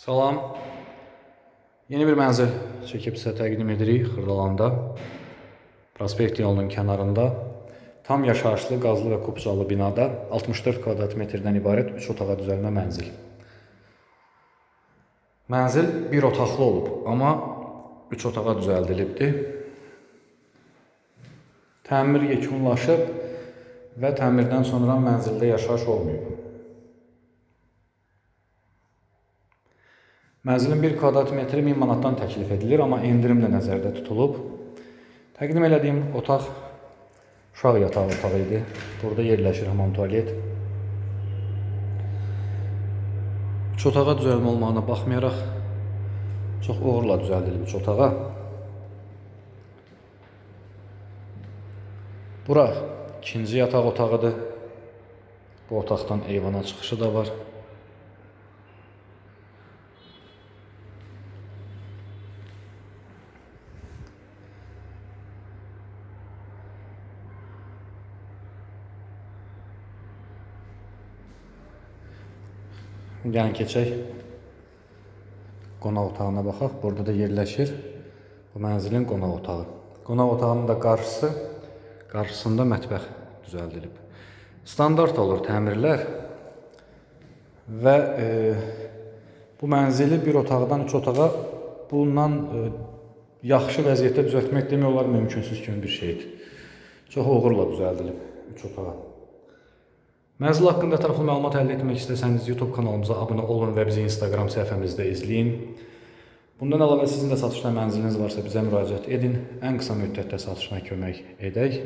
Salam. Yeni bir mənzil çəkib sizə təqdim edirik Xırdalanda. Prospekt yolunun kənarında tam yaşayışlı, qazlı və kupcalı binada 64 kvadrat metrdən ibarət 3 otağa düzəlmə mənzil. Mənzil bir otaqlı olub, amma 3 otağa düzəldilibdir. Təmir yekunlaşıb və təmirdən sonra mənzildə yaşayış olmayıb. Mənzilin 1 kvadrat metri 1000 manatdan təklif edilir, amma endirimlə nəzərdə tutulub. Təqdim elədiyim otaq uşaq yatağı otağı idi. Burada yerləşir hamam tualet. Üç otağa düzəlmə olmağına baxmayaraq çox uğurla düzəldilib üç otağa. Bura ikinci yataq otağıdır. Bu otaqdan eyvana çıxışı da var. Gəlin keçək. Qonaq otağına baxaq. Burada da yerləşir bu mənzilin qonaq otağı. Qonaq otağının da qarşısı, qarşısında mətbəx düzəldilib. Standart olur təmirlər və e, bu mənzili bir otaqdan üç otağa bundan e, yaxşı vəziyyətdə düzəltmək demək olar mümkünsüz kimi bir şeydir. Çox uğurla düzəldilib üç otağa. Mənzil haqqında ətraflı məlumat əldə etmək istəsəniz YouTube kanalımıza abunə olun və bizi Instagram səhifəmizdə izləyin. Bundan əlavə sizin də satışda mənziliniz varsa bizə müraciət edin. Ən qısa müddətdə satışına kömək edək.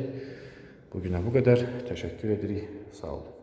Bu günə bu qədər. Təşəkkür edirik. Sağ olun.